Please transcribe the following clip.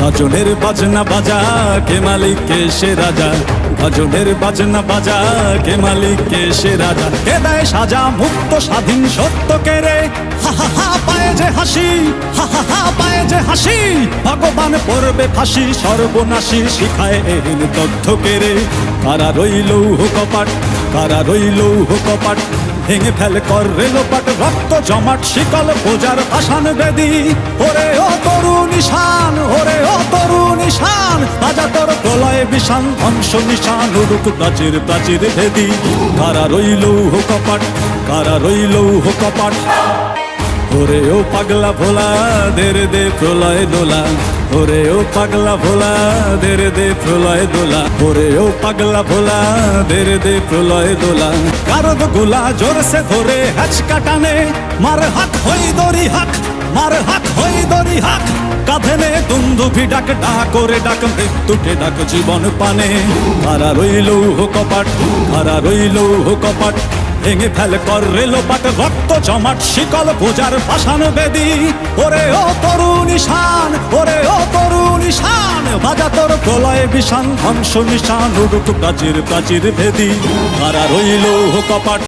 গজনের বাজনা বাজা, কে মালিক, কে সে রাজা? গজনের বাজনা বাজা, কে মালিক, কে সে রাজা? কে দেয় সাজা মুক্ত, স্বাধীন সত্য কে রে? হা হা হা, পায়ে যে হাসি, হা হা হা, পায়ে যে হাসি, ভগবান পড়বে ফাঁসি, সর্বনাশী শিখায় এহেন তথ্য কে রে? কারা রইল কপাট কারা রইল কপাট ভেঙে ফেল কর রেলোপাট রক্ত জমাট, শিকল বোজার ভাসান বেদি। ওরে, ও বিশান ধ্বংস, নিশান উড়ুক প্রাচীর প্রাচীর ভেদি। কারা রইল কপাট, কারা রইল কপাট? ওরে ও পাগলা ভোলা, দেরে দে প্রলয় দোলা। ওরে ও পাগলা ভোলা, দেরে দে প্রলয় দোলা। ওরে ও পাগলা ভোলা, দেরে দে প্রলয় দোলা। কারদ গোলা জোরসে ধরে হাচ কাটানে, মার হাক হই দরি হাক। মার হাক, হই দরি হাক। কাঁধে নে দুন্দুভি ডাক ডাক করে ডাক মৃত্যুকে ডাক জীবন পানে। কারা রইল কপাট কারা রইল কপাট। ভেঙে ফেল কর রেলোপাট রক্ত জমাট, শিকল বোজার পাষাণ বেদি। ওরে ও তরু নিশান ওরে ও তরু নিশান বাজা তোর প্রলয় বিশান ধ্বংস নিশান, উড়ুক প্রাচীর প্রাচীর ভেদি। কারা রইল কপাট।